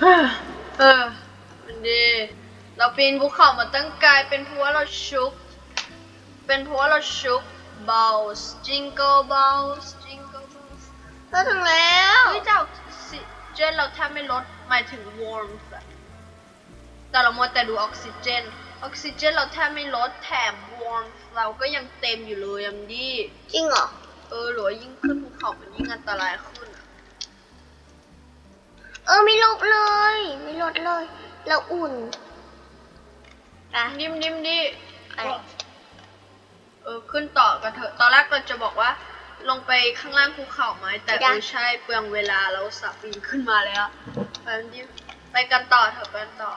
เออมันดีเราปีนภูเขามาตั้งไกลเป็นเพราะว่าเราชุก เป็นเพราะว่าเราชุก balls jingle balls jingle balls เราถึงแล้วเฮ้ยแต่ออกซิเจนเราแทบไม่ลดหมายถึง warmth อะแต่เรามัวแต่ดูออกซิเจน ออกซิเจนเราแทบไม่ลดแถม warmth เราก็ยังเต็มอยู่เลยยังดีจริงเหรอ เออหรือว่ายิ่งขึ้นภูเขามันยิ่งอันตรายขึ้นอะเออไม่ลดเลย ไม่ลดเลย เราอุ่นอะนิ่มนิ่มๆดิอะไรเออขึ้นต่อกันเถอะ ตอนแรกเราจะบอกว่า ลงไปข้างล่างภูเขาไหมแต่เออใช่เปลืองเวลาเราสับปีนขึ้นมาแล้วไปกันดิไปกันต่อเถอะไปกันต่อ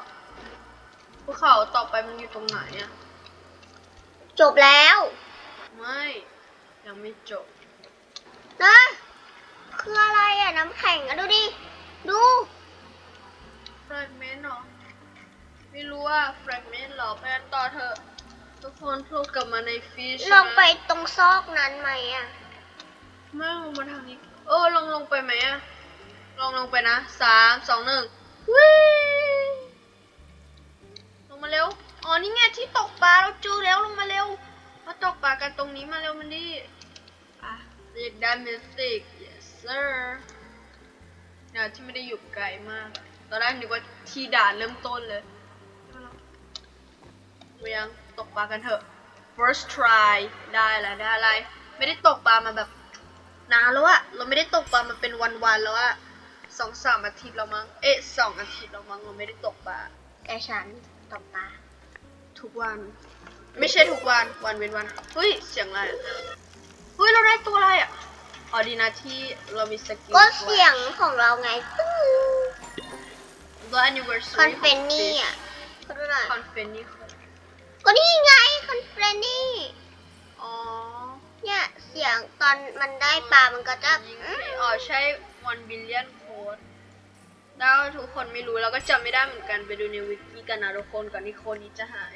ภูเขาต่อไปมันอยู่ตรงไหนอะจบแล้ว ไม่ ยังไม่จบนะคืออะไรอะน้ำแข็งอะดูดิ ดูแฟรกเมนต์เหรอ ไม่รู้ว่าแฟรกเมนต์หรอไปกันต่อเถอะ ทุกคนพูดกลับมาในฟีชลองไปตรงซอกนั้นไหมอะ ไม่ลงมาทางนี้ เออลงลงไปไหมอะลองลงไปนะสามสองหนึ่งวิลงมาเร็ว อ๋อนี่ไงที่ตกปลาเราเจอแล้วลงมาเร็ว มาตกปลากันตรงนี้มาเร็วมันดิอะเรียกได้มิสติก yes sir เนี่ยที่ไม่ได้อยู่ไกลมากอะตอนแรกนึกว่าที่ด่านเริ่มต้นเลยเรายังตกปลากันเถอะ first try ได้แล้วได้อะไร ไม่ได้ตกปลามาแบบนานแล้วอะเราไม่ได้ตกปลามาเป็นวันๆแล้วอะสองสามอาทิตย์แล้วมั้ง เอ๊ะสองอาทิตย์แล้วมั้งเราไม่ได้ตกปลา แต่ฉันตกปลาทุกวัน ไม่ใช่ทุกวัน วันเว้นวัน เฮ้ย เสียงอะไรอะเฮ้ย เราได้ตัวอะไรอะ อ๋อดีนะที่เรามีสกิลก็เสียงของเราไงตึ้งตัว anniversary คอนเฟนนี่อะก็ดูหน่อยคอนเฟนนี่คือก็นี่ไงคอนเฟนนี่อ๋อเนี่ยเสียงตอนมันได้ปลามันก็จะยิงอืให้มอ๋อใช่ one billion code แล้วทุกคนไม่รู้แล้วก็จำไม่ได้เหมือนกันไปดูในวิกิกันนะทุกคนก่อนที่โคนนี้จะหาย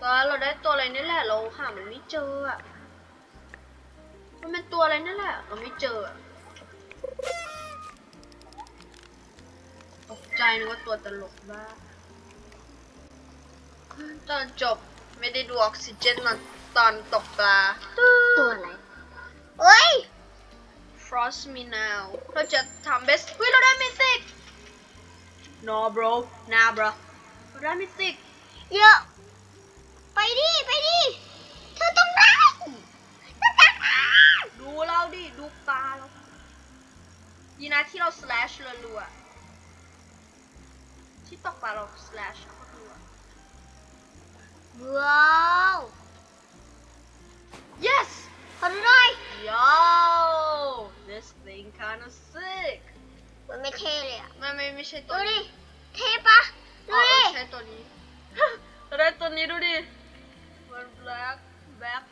ตอนเราได้ตัวอะไรนี่แหละเราหามันไม่เจออะ มันเป็นตัวอะไรนั่นแหละเราไม่เจออะตกใจนึกว่าตัวตลกบ้าตอนจบไม่ได้ดูออกซิเจนตอนตอนตกปลา ตัวอะไรเฮ้ย Frost me now เราจะทำเบสเฮ้ยเราได้มิสิก no bro นา bro เราได้มิสิกเยอะ ไปดิ ไปดิ ด้ดูเราดิ ดูปลาเราดีนะที่เรา slash รัวๆที่ตกปลาเรา slash เขารัวว้าว yes ขอดูหน่อย yo this thing kind of sick มันไม่เท่เลยอะไม่ไม่ไม่ใช่ตัดูวดิ นี้เท่ปะดูอ๋อเอดิอใช่ตัวนี้ เราได้ตัวนี้ดูดิ มัน black black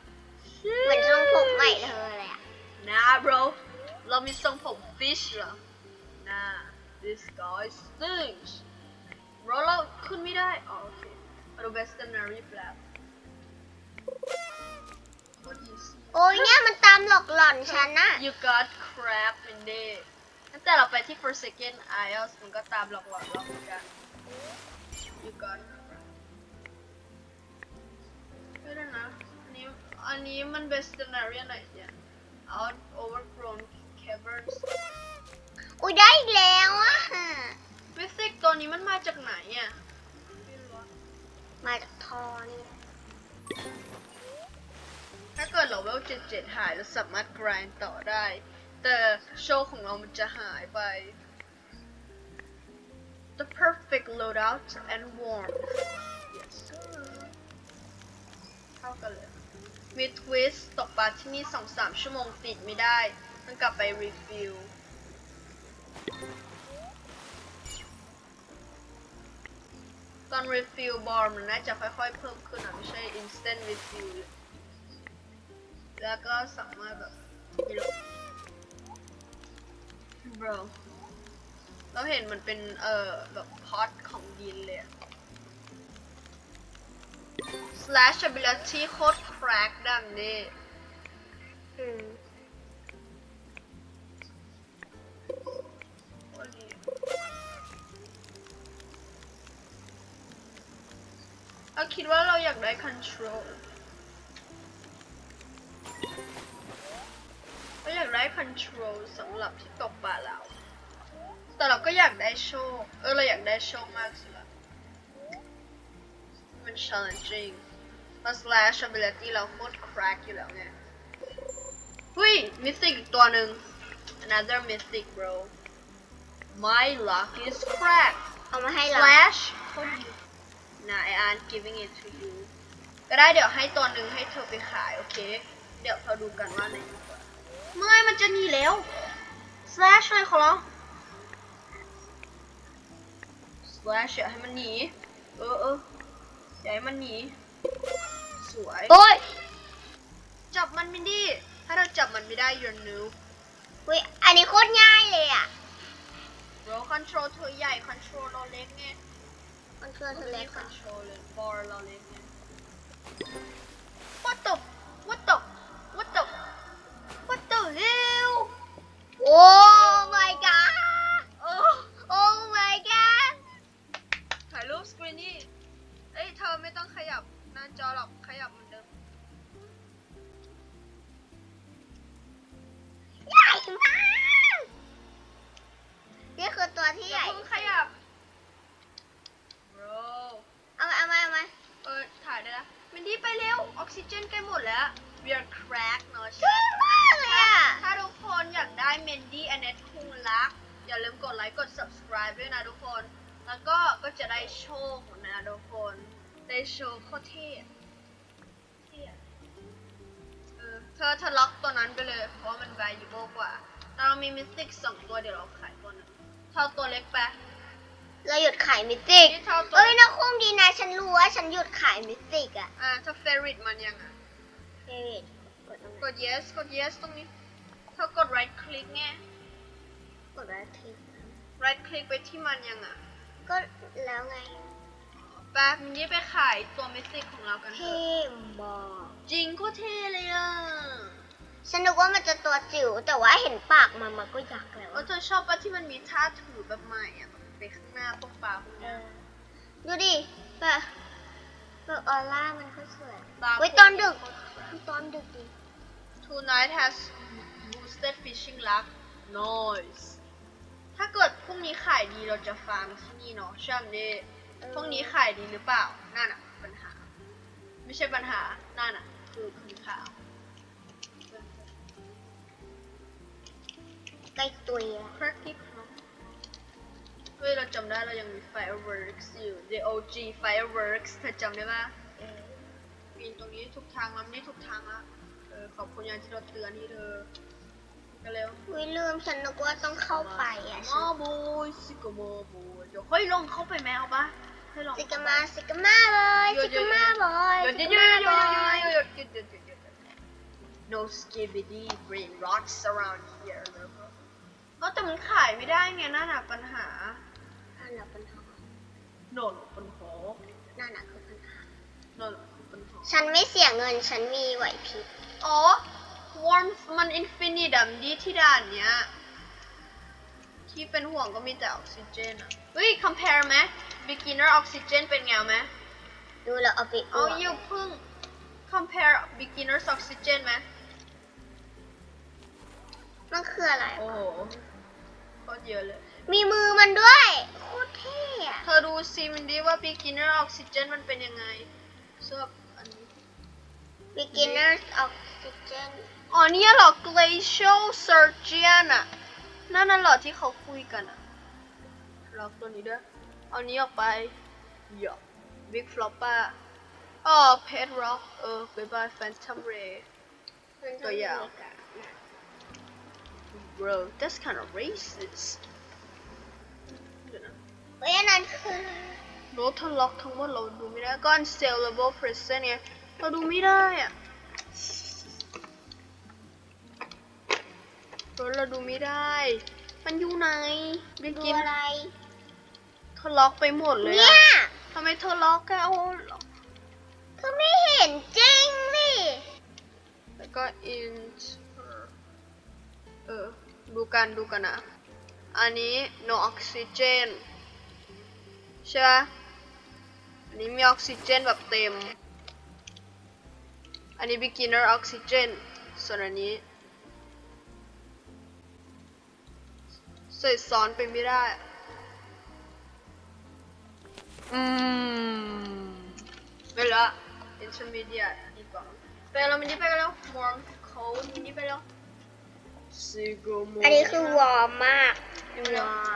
เหมือนทรงผมใหม่เธอเลยอะ Nah bro เรามีทรงผม fish เหรอ Nah this guy stinks bro เราขึ้นไม่ได้อ๋อโอเคมาดู veterinary flap โคตร easy โอ้ยเนี่ยมันตามหลอกหล่อนฉันน่ะ you got crap in there ตั้งแต่เราไปที่ Forsaken Isles มันก็ตามหลอกหลอนเราเหมือนกัน you got crap ไม่ได้นะ อันนี้อันนี้มัน veterinary ไหนเนี่ย out overgrown caverns อุ้ยได้อีกแล้วอะเมสิกตัวนี้มันมาจากไหนอะไม่รู้อะมาจากทอนี่ถ้าเกิดเราเวลเจ็ดเจ็ดหายเราสามารถ grind ต่อได้ แต่โชว์ของเรามันจะหายไป The perfect loadout and warm yes sir เข้ากันเลย มีทวิสตกปลาที่นี่สองสามชั่วโมงติดไม่ได้ต้องกลับไปรีฟิลตอนรีฟิลบอลมันน่าจะค่อยๆ เพิ่มขึ้นอะ ไม่ใช่ instant refill เลแล้วก็สามารถแบบไม่รู้ bro เราเห็นมันเป็น เอ่อ แบบพอตของดินเลยอะ slash ability โคตรแคร็กดันนี่เราคิดว่าเราอยากได้คอนโทรลเราอยากได้คอนโทรลสำหรับที่ตกปลาเรวแต่เราก็อยากได้โชค เออ เราอยากได้โชคมากสุด ละมัน challenging มา slash ability เราโคตร crack อยู่แล้วไงเฮ้ย mythic อีกตัวหนึ่ง another mythic bro my luck is crack เอามาให้เรา slash โคตรดี nah I aren't giving it to you ก็ได้เดี๋ยวให้ตัวหนึ่งให้เธอไปขาย โอเค เดี๋ยวเราดูกันว่าไหนดีกว่าเมื่อยมันจะหนีแล้ว slash เลยขอร้อง slash อย่าให้มันหนี เออเออ อย่าให้มันหนี สวย โอ้ยจับมันไม่ดีถ้าเราจับมันไม่ได้ you're new เว้ยอันนี้โคตรง่ายเลยอะ bro control เธอใหญ่ control เราเล็กไงมันคือตัวเล็กคออะนโทรลเลยบอลเราเล็กไง What the What the What ซิเจนใกล้หมดแล้ว we are crack เนอะเก่งมากเลยอะ ถ้าทุกคนอยากได้เมนดี้อเนตคุงรัก อย่าลืมกดไลค์ กด subscribe ด้วยนะทุกคน แล้วก็ก็จะได้โชคนะทุกคน ได้โชคโคตรเท่อะเท่อะเออเธอเธอล็อกตัวนั้นไปเลย เพราะว่ามัน valuable กว่า แต่เรามีมิสติกสองตัวเดี๋ยวเราขายตัวหนึงเท่าตัวเล็กไป เราหยุดขายมิติก นี่เท่าตัวเอ้ยนะคุ้มดีนะ ฉันรู้ว่าฉันหยุดขายมิติกอะอ่าถ้า favorite มันยังอะ เฮ้ยกดตรงกนั้นด yes กด yes ตรงนี้เธอกด right click ไงกดแล้วที right click ไปที่มันยังอะก็แล้วไงไปมินดี้ไปขายตัวมิสติกของเรากันเถเท่อะมากจริงโคตรเท่เลยอะฉันนึกว่ามันจะตัวจิ๋วแต่ว่าเห็นปากมันมันก็ยักษ์แล้วเอออะเธอชอบปะที่มันมีท่าถือแบบใหม่อะแบบ ไปข้างหน้าพวกปลาพวกเอเนี้ยอดูดิแบบแบบออร่ามันก็สวย ปลาเว้ยตอนดึก ตอนดึกดิ Tonight has boosted fishing luck noise ถ้าเกิดพรุ่งนี้ขายดีเราจะฟาร์มที่นี่เนาะใช่ไหมดิพรุ่งนี้ขายดีหรือเปล่า นั่นอะปัญหา ไม่ใช่ปัญหา นั่นอะ คือคำถามใกล้ตุยละครักกี้ครับ เฮ้ยเราจำได้เรายังมี fireworks อยู่ the OG fireworks เธอจำได้ปะเออปีนตรงนี้ทุกทางแล้วนี่ทุกทางละเออขอบคุณยังที่เราเตือนที่เธอกันเร็วอุ้ยลืมฉันนึกว่าต้องเข้าไปอะมอโบยสิกโมโบยเดี๋ยวค่อยลงเข้าไปไหมเอาปะให้ลองสิกามาสิกามาเลยสิกามาบอยหยุดหยุดหยุดหยุดหยุดหยุดหยุดหยุดหยุดหยุด no skibidi brain rots around here เออแต่มันขายไม่ได้ไงนั่นน่ะปัญหา นั่นแหละปัญหาโนนปัญหานั่นแหละคือปัญหาโนนปัญหาฉันไม่เสียเงินฉันมีไหวพริบอ๋อ warm มัน infinite ดำดีที่ด่านเนี้ย ที่เป็นห่วงก็มีแต่ออกซิเจนอะเฮ้ย compare ไหม beginner oxygen เป็นไงไหมดูแล้วเอาไปอเอาวดอยู่เพิ่ง compare beginner oxygen ไหมมันคืออะไรโอ้โหโคตรเยอะเลย มีมือมันด้วย โคตร เท่อะเธอดูซิมันดีว่า beginner oxygen มันเป็นยังไงสำหรับอันนี้ beginners oxygen อ๋อเนี่ยเหรอ glacial surgeon อะนั่นน่ะเหรอที่เขาคุยกันอะล็อกตัวนี้ด้วย เอานี้ออกไปหยอก big flopper อ๋อ pet rock เออบายบาย phantom ray ตัวอย่าง bro that's kind of racist เดี๋ยวนะ เฮ้ยอันนั้นคือโน้ตทั้งล็อกทั้งหมดเราดูไม่ได้ก็ unsellable present เนี่ยเราดูไม่ได้อะรถเราดูไม่ได้ มันอยู่ไหนไปดูกินอะไรเธอล็อกไปหมดเลยเนี่อะยทำไมเธอล็อกอะโอ้ล็อกเธอไม่เห็นจริงนี่ แล้วก็ int เออ ดูกันดูกันนะ อันนี้ no oxygen ใช่ปะนนี้มีออกซิเจนแบบเต็ม อันนี้ beginner oxygen ส่วนอันนี้ใส่ซ้อนไปไม่ได้ อืมไปละ intermediate ดีกว่าไปแล้วมันนี่ไปกันแล้ว warm cold มันนี่ไปแล้ว Sigo อันนี้คือวอร์มมากว้าเ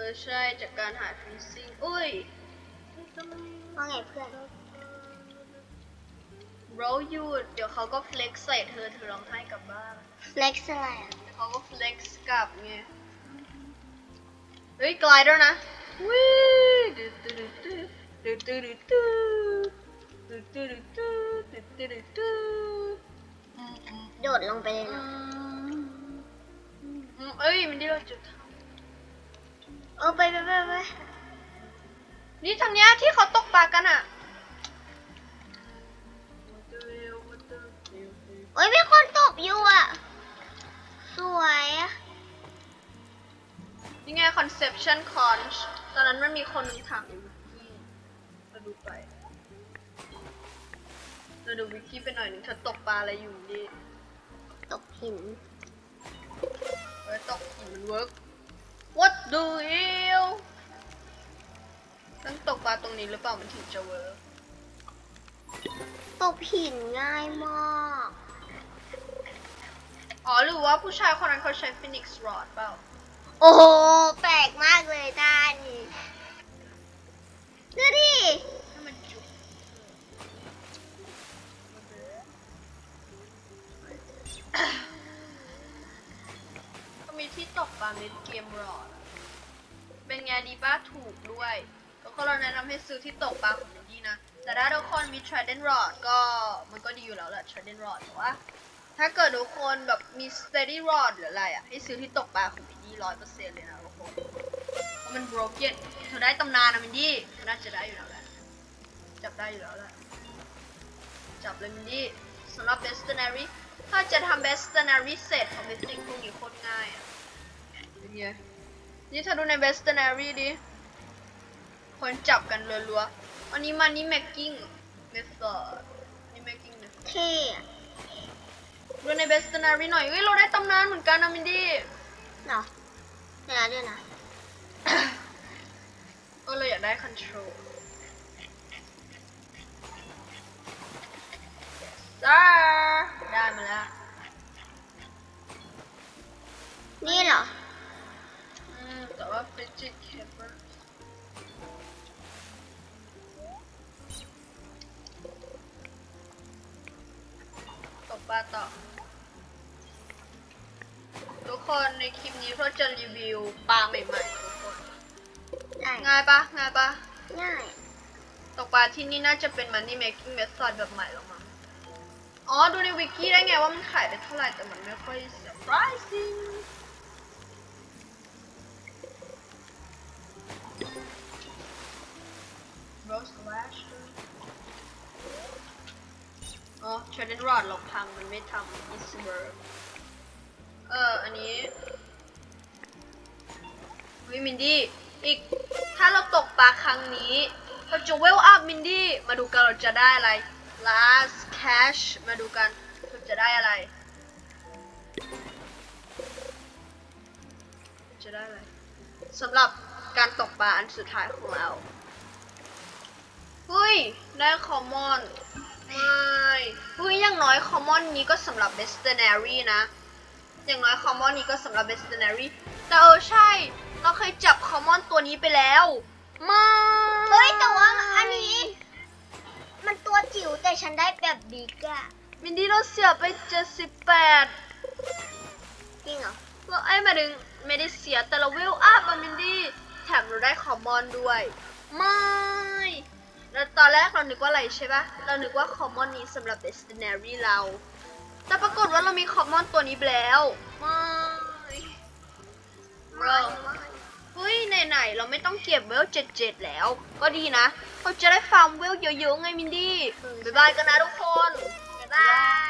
ออใช่จากการหา freezing อุ้ยว่าไงเพื่อนเราหยุดเดี๋ยวเขาก็ flex ใส่เธอเธอร้องไห้กลับบ้าน flex อะไรอะเขาก็ flex กลับไงเฮ้ย glider นะวิดูดูดูดูดูดูดูดูดูดูดูดูดูดูโดดลงไปเลยอืเนาะมอืมเอ้ยมันได้เราจุดท เออไปไปไปไปำนี่ทางเนี้ยที่เขาตกปลากันอะโอ้ยมีคนตบอยู่อะ สวยอะนี่ไง conception conch ตอนนั้นมันมีคนหนึงถามอยู่วิกกี้เราดูไปเราดูวิกกี้ไปหน่อยหนึงเธอตกปลาอะไรอยู่นี่ ตกหินเอ้ยตกหินมันเวิร์ก What do you ต้องตกปลาตรงนี้หรือเปล่ามันถึงจะเวิร์กตกหินง่ายมาก อ๋อหรือว่าผู้ชายคนนั้นเขาใช้ phoenix rod เปล่า โอ้โห แปลกมากเลยด้านนี้ดูดิให้มันจุกก็ มีที่ตกปลาเม็ดเกมรอดเป็นไงดีป้าถูกด้วยแล้วก็เราแนะนำให้ซื้อที่ตกปลาของมินดี้นะ แต่ถ้าทุกคนมี trident rod ก็มันก็ดีอยู่แล้วแหละ trident rod แต่ว่าถ้าเกิดทุกคนแบบมี steady rod หรืออะไรอะ ให้ซื้อที่ตกปลาของมินดี้ร้อยเปอร์เซ็นต์เลยนะทุกคนเพราะมัน broken เธอได้ตำนานนะมินดี้น่าจะได้อยู่แล้วแหละจับได้อยู่แล้วแหละจับเลยมินดี้สำหรับ bestonary ถ้าจะทำ bestonary เสร็จของ mystic พวกนี้โคตรง่ายอะ เป็นไงนี่ถ้าดูในเวสเทอร์รี่ดิคนจับกันรัวๆอันนี้มันนี่แม็กกิ้งเมสซอร์นี่แม็กกิ้งนะเท่ดูในเวสเทอร์รี่หน่อยเฮ้ยเราได้ตำนานเหมือนกันนะมินดี้เนาะเนี่ยด้วยนะเออเราอยากได้คอนโทรล sir ได้มาแล้ว นี่เหรอ แต่ว่า fidget camper ตกปลาต่อ ทุกคนในคลิปนี้เพื่อจะรีวิวปลาใหม่ๆทุกคน ได้ง่ายปะง่ายปะง่ายตกปลาที่นี่น่าจะเป็น money making method แบบใหม่หรอกมั้งอ๋อ ดูในวิกิได้ไงว่ามันขายได้เท่าไหร่แต่มันไม่ค่อย surprising Rose Flash อ๋อ Trident Rod เราพังมันไม่ทำ It's work เออ อันนี้วิมินดี้อีก ถ้าเราตกปลาครั้งนี้เราจะเวลอัพมินดี้ มาดูกันเราจะได้อะไร last cash มาดูกันเราจะได้อะไร จะได้อะไรสำหรับการตกปลาอันสุดท้ายของเรา เฮ้ย ได้คอมมอน ไม่เฮ้ย อย่างน้อยคอมมอนนี้ก็สำหรับ bestonary นะ อย่างน้อยคอมมอนนี้ก็สำหรับ bestonary แต่เออใช่ เราเคยจับคอมมอนตัวนี้ไปแล้ว ไม่เฮ้ยแต่ว่าอันนี้ มันตัวจิ๋วแต่ฉันได้แบบบิ๊กอะมินดี้เราเสียไป78จริงเหรอเราไอ้หมายถึงไม่ได้เสียแต่เราเวลอัพอะมินดี้ แถมเราได้คอมมอนด้วย ไม่ แล้วตอนแรกเรานึกว่าอะไรใช่ปะเรานึกว่าคอมมอนนี้สำหรับ destinary เรา แต่ปรากฏว่าเรามีคอมมอนตัวนี้แล้วไม่เราเฮ้ยไหนๆเราไม่ต้องเก็บเวลเจ็ดๆแล้ว ก็ดีนะ เราจะได้ฟาร์มเวลเยอะๆไงมินดี้บ๊ายบายกันนะทุกคน บ๊ายบาย